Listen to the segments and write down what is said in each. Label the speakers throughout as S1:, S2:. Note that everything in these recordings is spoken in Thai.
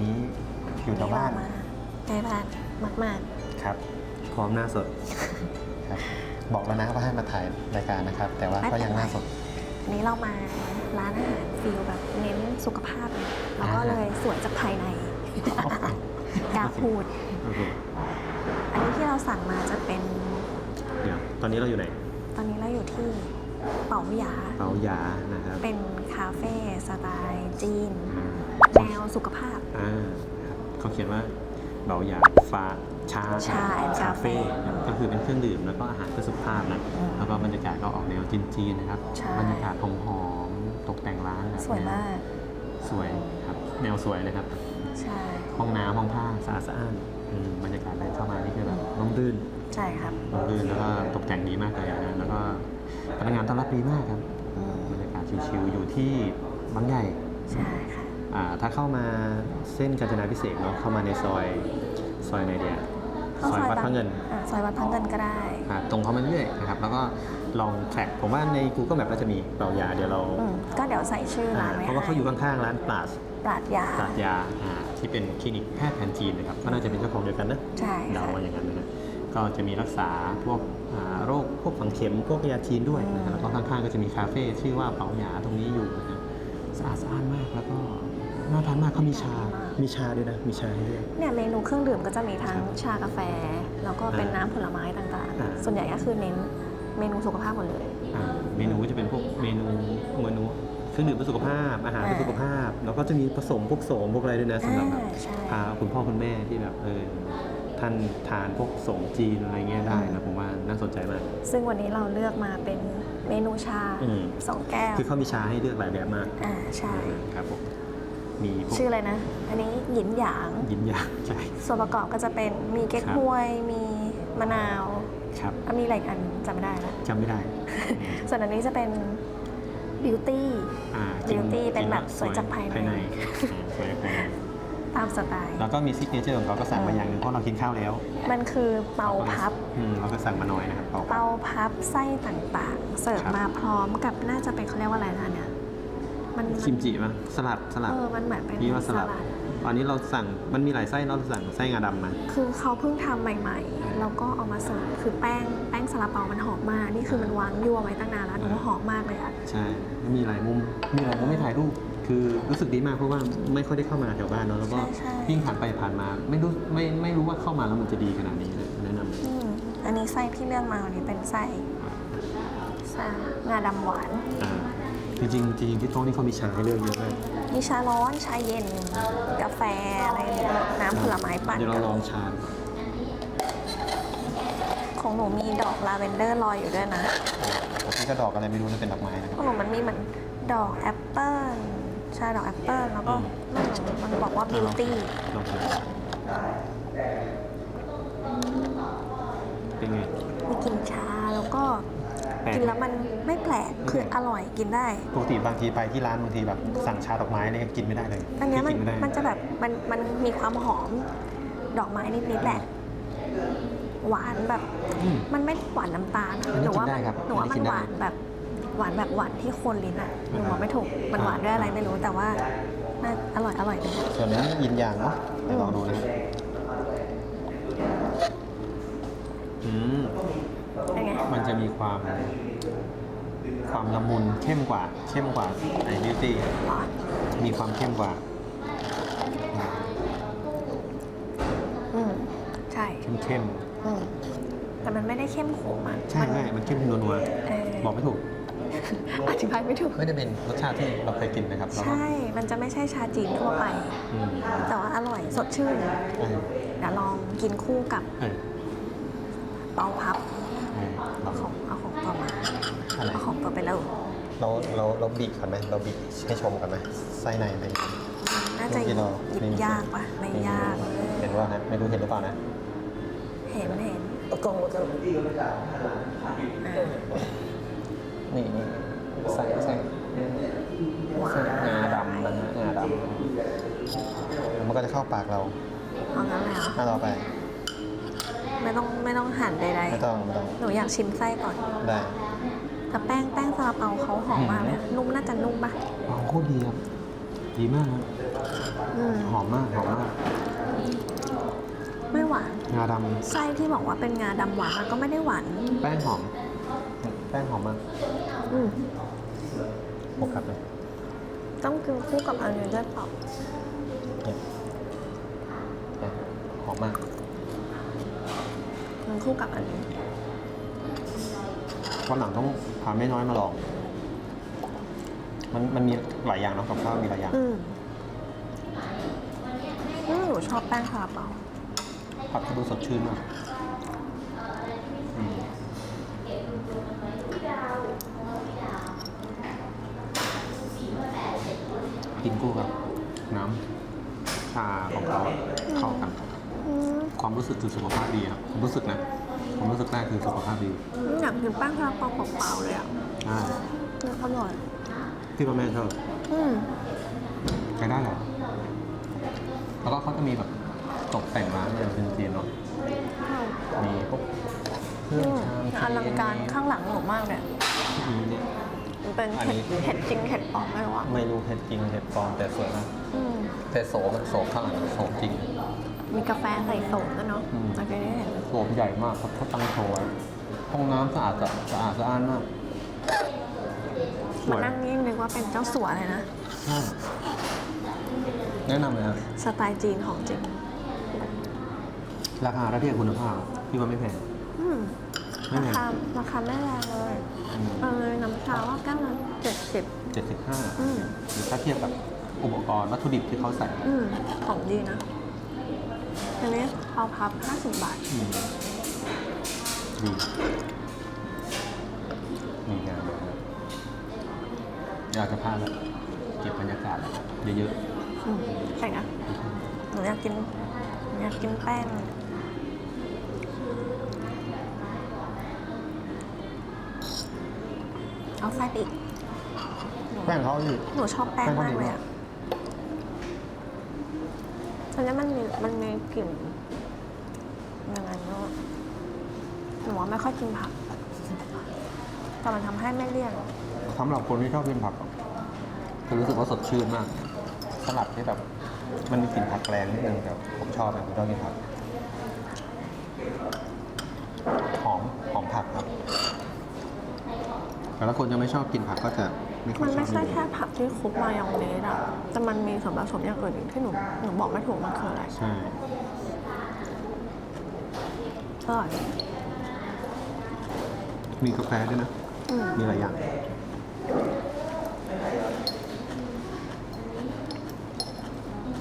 S1: นนี้อยู่แถวบ้าน
S2: มาใกล้บ้านมาก
S1: ครับพร้อมหน้าสด ครับ บอกแล้วนะว่าให้มาถ่ายรายการนะครับ แต่ว่าก็ยังหน้าสด
S2: ๆ อันนี้เรามาร้านอาหารฟิลแบบเน้นสุขภาพเลยเราก็
S1: อ่า
S2: เลยสวยจากภายในกล้าพูด
S1: โอเค
S2: อันนี้ที่เราสั่งมาจะเป็น
S1: เดี๋ยวตอนนี้เราอยู่ไหน
S2: ตอนนี้เราอยู่ที่เป๋าหยา
S1: เปายานะครับ
S2: เป็นคาเฟ่สไตล์จีน
S1: อืม
S2: แนวสุขภาพ
S1: อ่าครับเขาเขียนว่าเบาหยาฟ้าชา
S2: ชา
S1: คาเฟ่
S2: คาเฟ่
S1: ก็คือเป็นเครื่องดื่มแล้วก็อาหารเพื่อสุขภาพนะ
S2: อืม
S1: แล้วก็บรรยากาศก็ออกแนวจีนๆนะครับ
S2: ใช่
S1: บรรยากาศหอมๆตกแต่งร้านแบบ
S2: สวยมาก
S1: สวยครับแนวสวยเลยครับ
S2: ใช่
S1: ห้องน้ำห้องผ้าสะอาดสะอ้านอืมบรรยากาศเดินเข้ามานี่คือแบบร่มรื่น
S2: ใช่ครับ
S1: ร่มรื่นแล้วก็ตกแต่งดีมากเลยนะแล้วก็พนักงานต้อนรับดีมากครับ
S2: อืม
S1: บรรยากาศชิลๆอยู่ที่บางใหญ่
S2: ใช่ค่ะ
S1: อ่า ถ้าเข้ามาเส้นกาญจนาพิเศษกเนาะเข้ามาในซอยซอยไหนเดีย
S2: เข้า
S1: ซอยวัด
S2: บา
S1: พระเงิน
S2: อ่าซอยวัดพระเงินก็ได้
S1: อ่าตรงเข้ามาเรื่อยนะครับ แล้วก็ลองแทร็กผมว่าใน Google Map ก็จะมีเป่ายาเดี๋ยวเรา
S2: อืมก็เดี๋ยวใส่ชื่อ
S1: อ่า
S2: ร้านไว้
S1: เพราะว่าเขาอยู่ข้างๆร้านปราศ
S2: ปราดยา
S1: ปราศยาอ่าที่เป็นคลินิกแพทย์แผนจีนนะครับก็น่าจะเป็นเจ้าของเดียวกันนะ
S2: ใช่
S1: เดา
S2: ค่ะ
S1: ว่าอย่างนั้นนะฮะก็จะมีรักษาพวกอ่าโรคพวกฝังเข็มพวกยาจีนด้วยนะครับแล้วก็ข้างๆก็จะมีคาเฟ่ชื่อว่าเป๋าหยาตรงนี้อยู่นะฮะสะอาดสะอ้านมากแล้วก็ น่าทานมากเขามีชา มีชาด้วยนะ มีชาให้ด้วย
S2: เนี่ยเมนูเครื่องดื่มก็จะมีทั้ง
S1: ครับ
S2: ชากาแฟ แล้วก็เป็น
S1: อ่า
S2: น้ำผลไม้ต่าง
S1: อ่า
S2: ๆ ส่วนใหญ่ก็คือเน้นเมนูสุขภาพหมดเลย
S1: อ่าเมนูก็จะเป็นพวกเมนูเมนูเครื่องดื่มเพื่อสุขภาพ อาหารเพื่อสุขภาพ แล้วก็จะมีผสมพวกโสมพวกอะไรด้วยนะสำหรับแบบ
S2: อ่าใช่
S1: พาคุณพ่อคุณแม่ที่แบบเออท่านทานพวกโสมจีนอะไรเงี้ยได้นะผมว่าน่าสนใจมาก
S2: ซึ่งวันนี้เราเลือกมาเป็นเมนูชา
S1: อืม
S2: สองแก้ว
S1: คือเขามีชาให้เลือกหลายแบบมาก
S2: อ่าใช่
S1: ครับผม มีพวก
S2: ชื่ออะไรนะ อันนี้หยินหยาง
S1: ยินยางใช่
S2: ส่วนประกอบก็จะเป็นมีเก๊ก
S1: ครับ
S2: ฮวย มีมะนาว
S1: ครับ
S2: แล้วมีอะไรอีกอันจำไม่ได้แล้ว
S1: จำไม่ได้
S2: ส่วนอันนี้จะเป็นบิวตี้
S1: อ่ากิน
S2: Beauty เป็นแบบ
S1: กิ
S2: สวยจากภายใน
S1: ภายในอ่าสวยจากภายใน
S2: ตามสไตล์
S1: แล้วก็มีซิกเนเจอร์ของเขาก็สั่งมาอย่างหนึงเพราะเรากินข้าวแล้ว
S2: มันคือเปาพับ
S1: อืมเราก็สั่งมาน้อยนะครับเปาพั
S2: เปา
S1: บ
S2: พับไส้ต่างๆ เสิร์ฟ
S1: ครับ
S2: มาพร้อมกับน่าจะเป็นเขาเรียกว่าอะไรนะเนี่ย มัน
S1: คิมจิป่ะสลัดสลัด
S2: เออมันเหมือนเป็น
S1: พี่ว่าสลัด อันนี้เราสั่งมันมีหลายไส้เนาะเราสั่งไส้งาดำมา
S2: คือเขาเพิ่งทำใหม่ๆ แล้วก็เอามาเสิร์ฟคือแป้งแป้งซาลาเปามันหอมมาก นี่คือมันวางยั่วไว้ตั้งนานแล้วหนูว่าหอมมากเลยอะ
S1: ใช่แล้วมีหลายมุมมีหลายมุมไม่ถ่ายรูปคือรู้สึกดีมากเพราะว่าไม่ค่อยได้เข้ามาแถวบ้านเนาะแล้วก็
S2: ใช่
S1: ยิ่งผ่านไปผ่านมา ไม่รู้ไม่ไม่รู้ว่าเข้ามาแล้วมันจะดีขนาดนี้เลยแนะนำ
S2: อืมอันนี้ไส้ที่เลือกมาวันนี้เป็นไส้ไส้งาดำหวาน
S1: อ่า จริงๆจริงๆที่โต๊ะนี่เขามีชาให้เลือกเยอะมาก
S2: มีชาร้อนชาเย็น กาแฟอะไรอย่างเงี้ยน้ำผลไม้ปั่น
S1: เดี๋ยวเราลองชา
S2: ของหนูมีดอกลาเวนเดอร์ลอยอยู่ด้วยนะ
S1: แล้วพี่ก็ดอกอะไรไม่รู้นะเป็นดอกไม้นะค
S2: ข
S1: รับ
S2: องหนูมันมีเหมือนดอกแอปเปิ้ลใช่ดอกแอปเปิ้ลแล้วก็
S1: อืม
S2: มันบอกว่าบิวตี้
S1: ลองชิมเป็นไง
S2: มีกลิ่นชาแล้วก็
S1: แปลก
S2: กินแล้วมันไม่แปลกคืออร่อยกินได้
S1: ปกติบางทีไปที่ร้านบางทีแบบสั่งชาดอกไม้เนี่ยกินไม่ได้เลย
S2: อันเนี้ยมัน
S1: กิไม่ได้
S2: มันจะแบบมันมันมีความหอมดอกไม้นิดๆแหละ หวานแบบ
S1: อืม
S2: มันไม่หวานน้ำตาล
S1: อันนี้
S2: หนูว่า
S1: กินได้
S2: มัน
S1: ครับ
S2: หนูว่า
S1: อันนี้
S2: มัน
S1: กินได้
S2: หวานแบบหวานแบบหวานที่คนลิ้นอะหนูบอกไม่ถูกมันหวานด้วยอะไรไม่รู้แต่ว่าน่าอร่อยอร่อยดี
S1: ส่วนนี้ยินยางเนาะเดี๋ยวลองดูนะอืม
S2: เป็นไง
S1: มันจะมีความความละมุนเข้มกว่า เข้มกว่าไอ้บิวตี้
S2: หวาน
S1: มีความเข้มกว่า
S2: อืมใช่
S1: เข้มเข้ม
S2: อืมแต่มันไม่ได้เข้มขมอะ
S1: ๆใช่
S2: มัน
S1: ใช่มันเข้มนัวนัว
S2: เออ
S1: บอกไม่ถูก
S2: อธิบายไม่ถูก
S1: ไม่ได้เป็นรสชาติที่เราเคยกินนะครับเราก็
S2: ใช่ มันจะไม่ใช่ชาจีนทั่วไป
S1: อืม
S2: แต่ว่าอร่อยสดชื่น
S1: เออ
S2: เดี๋ยวลองกินคู่กับ
S1: เออ
S2: เปาพับ แล้ว
S1: เราเราเราบีบก่อนไหมเราบีบให้ชมก่อนไหมไส้ในไหม
S2: น่าจะหยิบ
S1: เมื่อกี้เรา
S2: หยิบ
S1: ไม่มี
S2: ยากปะไม่ยาก
S1: เห็นว่านะไม่รู้เห็นหรือเปล่านะ
S2: เห็นเห็น
S1: กล้องก็
S2: อ่า
S1: นี่นี่ใส่ใส่
S2: หวาน
S1: งาดำนะฮะงาดำแล้วมันก็จะเข้าปากเรา
S2: เอางั้นเลยเหรอ
S1: ถ้าเราไป
S2: ไม่ต้องไม่ต้องหั่นใด
S1: ไม่ต้องไม่ต้อง
S2: ๆ หนูอยากชิมไส้ก่อน
S1: ได้
S2: แต่แป้งแป้งซาลาเปาเขาหอมมากเลยอะนุ่มน่าจะนุ่มปะ
S1: อ๋อโคตรดีครับ ดีมากครับ
S2: อืม
S1: หอมมากหอมมาก
S2: ไม่หวาน
S1: งาด
S2: ไส้ที่บอกว่าเป็นงาดำหวานมันก็ไม่ได้หวานำ
S1: แป้งหอม แป้งหอมมาก
S2: อืม
S1: โฟกัสเลย
S2: ต้องกินคู่กับอันนี้ด้วยเปล่า
S1: เนี่ยเนี่ยหอมมาก
S2: มันคู่กับอันนี้
S1: วันหลังต้อง พาแม่น้อยมาลอง มันมันมีหลายอย่างเนาะกับข้าวมีหลายอย่าง
S2: อืมอืมหนูชอบแป้งคาราเปา
S1: ผัดก็ดูสดชื่นมากอืมกินคู่กับน้ำชาของเขาอะเข้ากัน
S2: อืม
S1: ความรู้สึกคือสุขภาพดีครับผมรู้สึกนะความรู้สึกแรกคือสุขภาพดี
S2: อยากกินแป้งคาราเปาเปล่าๆเลยอะ
S1: ใช่
S2: มันอร่อย
S1: ที่พ่อแม่ชอบ
S2: อืม
S1: ใช้ได้เหรอแล้วก็เขาจะมีแบบตกแต่งร้านอย่างเป็นจีนๆเนาะมีพวกเครื่องชาม
S2: อลังการข้างหลังหนูมากเลย
S1: มีเนี่ย
S2: มันเป็น
S1: อัน
S2: เห็
S1: นี้
S2: ดเห็ดจริงเห็ดปลอมไม่รู้อะ
S1: ไม่รู้เห็ดจริงเห็ดปลอมแต่สวยมาก
S2: อืม
S1: แต่โสมันโสข้างหลังโสจริง
S2: มีกาแฟใส่โสมด้วยเนาะ
S1: อืม
S2: โอเคได้เห็น
S1: โสมใหญ่มากครับเขาตั้งโชว์ไว้ห้องน้ำสะอาดสะสะอาดสะอ้านมากส
S2: มา
S1: วย
S2: นั่งนี่นึกว่าเป็นเจ้าสัวเลยนะ
S1: ใช่แนะนำเลยครับ
S2: สไตล์จีนของจริง
S1: ราคาถ้าเทียบคุณภาพพี่ว่าไม่แพง
S2: อืม
S1: ไม่
S2: รา
S1: แพง
S2: คาราคาไม่แรงเลยเออน้ำชาว่าแก้วละเจ็ดสิบ
S1: เจ็ดสิบห้า
S2: อืม
S1: หรือถ้าเทียบกับอุปกรณ์วัตถุดิบที่เขาใส่
S2: อืมของดีนะ อันนี้เอาพับห้าสิบบาท
S1: อืมดีมีงานแบบนี้อยากจะพาแบบเก็บบรรยากาศเยอะ
S2: อืมใช่นะหนูอยากกินหนูอยากกินแป้ง เอาไส้ไปอีก
S1: ๆแป้งเขาอยู่
S2: หนูชอบแป้ง
S1: แป้งเขา
S2: มาก
S1: ดี
S2: เลย
S1: มาก
S2: อะ ตอนนี้มันมีมันมีกลิ่นยังไงเนาะหนูว่าไม่ค่อยกินผัก แต่มันทำให้ไม่เลี่ยน
S1: สำหรับคนที่ชอบกินผักอะจะรู้สึกว่าสดชื่นมากสลัดที่แบบ มันมีกลิ่นผักแรงนิดนึงแต่ผมชอบนะผมชอบกินผักหอมหอมผักครับ แต่ถ้าคนยังไม่ชอบกินผักก็จะไม่ค่อ
S2: มั
S1: ย
S2: น
S1: ชอ
S2: ไม่
S1: บ
S2: ใช่
S1: อยู่
S2: แค่ผักที่คลุกมายองเนสอะแต่มันมีส่วนผสมอย่างอื่นอีกที่หนูหนูบอกไม่ถูกมันคืออะไร
S1: ใช่
S2: อร่อย
S1: มีกาแฟด้วยนะ
S2: อืม
S1: มีหลายอย่าง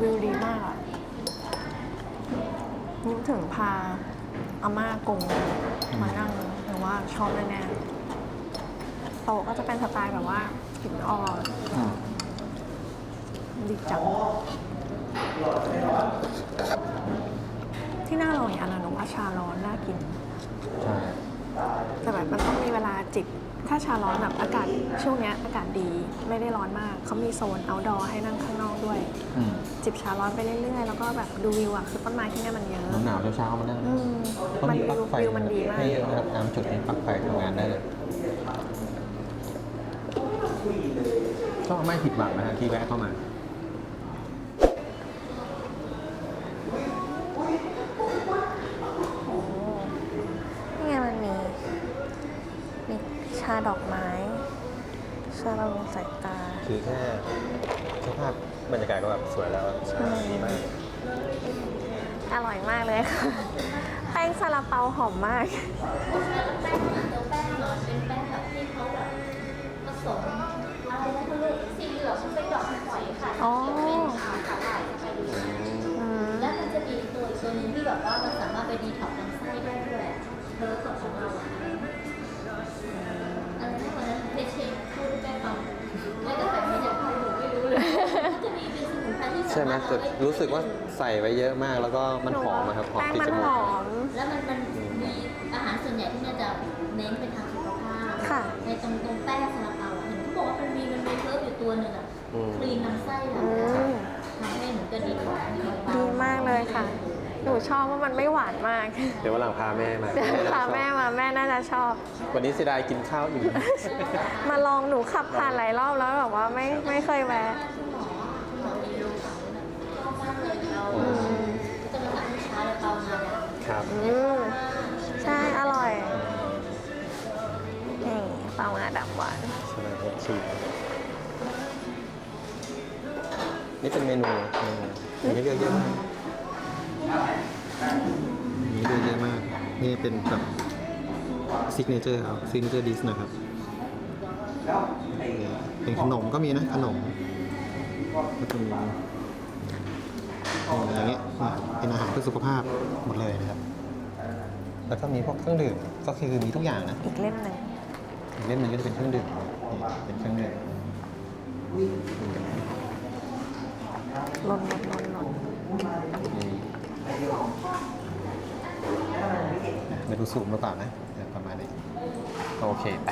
S2: วิวดีมากอะนึกถึงพาอาม่ากงมานั่งหรือว่าชอบแน่ๆ โต๊ะก็จะเป็นสไตล์แบบว่าหินอ่อน
S1: อืม
S2: ดีจัง ที่น่าลองอีกอันนะหนูว่าชาร้อนน่ากิน
S1: ใช่
S2: แต่แบบมันต้องมีเวลาจิบ ถ้าชาร้อนแบบอากาศช่วงเนี้ยอากาศดีไม่ได้ร้อนมาก เขามีโซน outdoor ให้นั่งข้างนอกด้วย
S1: อืม
S2: จิบชาร้อนไปเรื่อยๆ แล้วก็แบบดูวิวอะคือต้นไม้ที่เนี่ยมันเยอะ
S1: หนาวๆเช้าๆมานั่ง
S2: อืม
S1: เขา
S2: มัน
S1: มีปลั๊ก
S2: วิว
S1: ไฟ
S2: วิวมันดีมาก
S1: ให้เยอะนะครับตามจุดนี้ปลั๊กไฟทำงานได้เลย ก็ไม่ผิดหวังนะฮะที่แวะเข้ามา
S2: โอ้นี่ไงมันมี มีชาดอกไม้ ชาบำรุงสายตา
S1: คือแค่สภาพบรรยากาศก็แบบสวยแล้ว
S2: ใช่
S1: ดีมาก
S2: อร่อยมากเลยค่ะ แป้งซาลาเปาหอมมาก
S3: หอยค่ะ
S2: อ๋อ
S3: เป็นขาขาลายไปดู
S2: อืม
S3: แล้วมันจะมีตัวอีกตัวหนึงที่แบบว่ามันสามารถไปดีท็อกซ์ลำไส้ได้ด้วยเธอกับของเราอะอะไรนะวันนั้นเดชเชนพูดแป้งฟังไม่แต่แต่ไม่ได้พูดหนูไม่รู้เลยมันจะมีเป็นสมุนไพรที่สา
S1: ใช่ไหม
S3: มารถ
S1: แต่
S3: เอาไรู้
S1: สึกว่าใส่ไว้เยอะมากแล้วก็มันหอมนะครับหอม
S2: แป้ง
S1: ติด
S2: มัน
S1: จมู
S2: ห
S1: ก
S2: อม
S3: แล้วมันมันมีอาหารส่วนใหญ่ที่มันจะเน้นเป็นทางสุขภาพ
S2: ค่ะ
S3: ในตรงตรงแป้งซาลาเปาอะเห็นเขาบอกว่ามันมีมันมีเคิร์ฟอยู่ตัวหนึ่งอะ
S1: อืม
S3: คลีนน้ำไส้เราทำให้เหมือนกระดิ่ง
S2: ดีมากเลยค่ะ หนูชอบว่ามันไม่หวานมาก
S1: เดี๋ยววันหลังพาแม่มา
S2: พาแม่มาแม่น่าจะชอบ
S1: วันนี้เสียดายกินข้าวอิ่ม
S2: มาลองหนูขับผ่านหลายรอบแล้วแบบว่าไม่ไม่เคยแวะ
S3: ครับใช่อร่อยนี่ปลาหมาดำหวานใช่ไห
S1: มผมชิ นี่เป็นเมนูเมนูอันนี้เลือกเยอะมากอันนี้เลือกเยอะมาก นี่เป็นแบบซิกเนเจอร์ครับซิกเนเจอร์ดิสนะครับนี่เป็นขนมก็มีนะขนมก็จะมีอย่างเงี้ยอะเป็นอาหารเพื่อสุขภาพหมดเลยนะครับ แล้วก็มีพวกเครื่องดื่มก็คือมีทุกอย่างนะ
S2: อีกเล่มหนึ่ง
S1: อีกเล่มหนึงก็จะเป็นเครื่องดื่มนี่เป็นเครื่องดื่ม
S2: หล่นหล่นหล่นหล่น
S1: ไม่รู้สูงหรือเปล่านะ ประมาณนี้ โอเคไป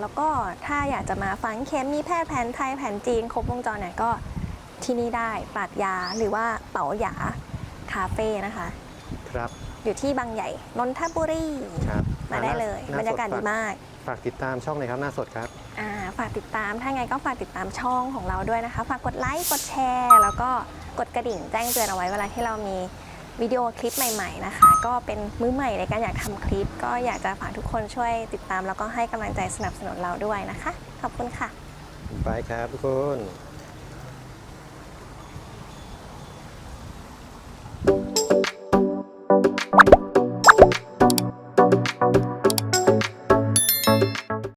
S2: แล้วก็ถ้าอยากจะมาฟังเข็มมีแพทย์แผนไทยแผนจีน ครบวงจรเนี่ยก็ที่นี่ได้ปราดยาหรือว่าเป๋าหยาคาเฟ่นะคะ
S1: ครับ
S2: อยู่ที่บางใหญ่นนทบุรี
S1: ครับ
S2: มาได้เลย
S1: หน้
S2: บรรยากาศ
S1: ส
S2: ดีมาก
S1: ฝากติดตามช่องหน่อยครับหน้าสดครับ
S2: อ่าฝากติดตามถ้าไงก็ฝากติดตามช่องของเราด้วยนะคะ ฝากกดไลค์กดแชร์ แล้วก็กดกระดิ่งแจ้งเตือนเอาไว้เวลาที่เรามี วิดีโอคลิปใหม่ๆนะคะ ก็เป็นมือใหม่ในการอยากทำคลิป ก็อยากจะฝากทุกคนช่วยติดตาม แล้วก็ให้กำลังใจสนับสนุนเราด้วยนะคะ ขอบคุณค่ะ
S1: ไปครับทุกคน